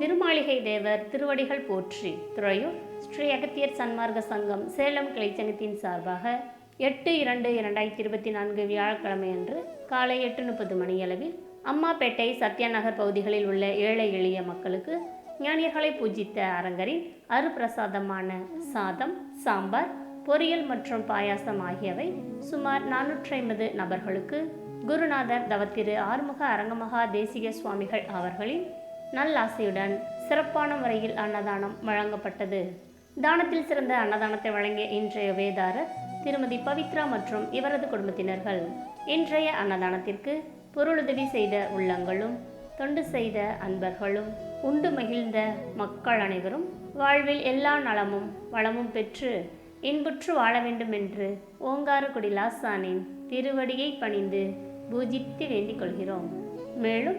திருமாளிகை தேவர் திருவடிகள் போற்றி. துறையூர் ஸ்ரீ அகத்தியர் சன்மார்க்க சங்கம் சேலம் கிளைச்சங்கத்தின் சார்பாக எட்டு இரண்டு இரண்டாயிரத்தி இருபத்தி நான்கு வியாழக்கிழமை அன்று காலை எட்டு முப்பது மணியளவில் அம்மாப்பேட்டை சத்யா நகர் பகுதிகளில் உள்ள ஏழை எளிய மக்களுக்கு ஞானியர்களை பூஜித்த அரங்கரின் அருப்பிரசாதமான சாதம் சாம்பார் பொரியல் மற்றும் பாயாசம் ஆகியவை சுமார் நானூற்றி ஐம்பது நபர்களுக்கு குருநாதர் தவத்திரு ஆறுமுக அரங்கமகா தேசிக சுவாமிகள் அவர்களின் நல்லாசையுடன் சிறப்பான முறையில் அன்னதானம் வழங்கப்பட்டது. தானத்தில் சிறந்த அன்னதானத்தை வழங்கிய இன்றைய வேதாரர் திருமதி பவித்ரா மற்றும் இவரது குடும்பத்தினர்கள் இன்றைய அன்னதானத்திற்கு பொருளுதவி செய்த உள்ளங்களும் தொண்டு செய்த அன்பர்களும் உண்டு மகிழ்ந்த மக்கள் அனைவரும் வாழ்வில் எல்லா நலமும் வளமும் பெற்று இன்புற்று வாழ வேண்டும் என்று ஓங்காரக்குடி லாசானின் திருவடியை பணிந்து பூஜித்து வேண்டிக் கொள்கிறோம். மேலும்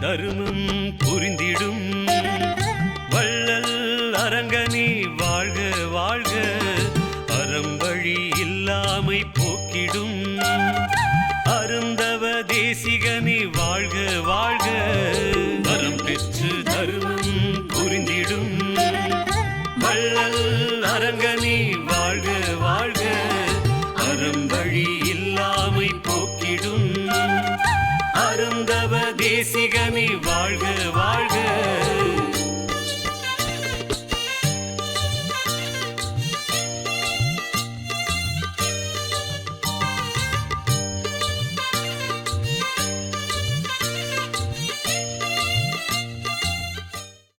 தருமம் புரிந்திடும். வள்ளல் அரங்கனி வாழ்க வாழ்க. அறம்பழி இல்லாமை போக்கிடும். அருந்தவ தேசிகனி வாழ்க வாழ்க. வரம் பெற்று தருமம் புரிந்திடும். வள்ளல் அரங்கனி வாழ்க வாழ்க. போக்கிடும் வாழ்க வாழ்க.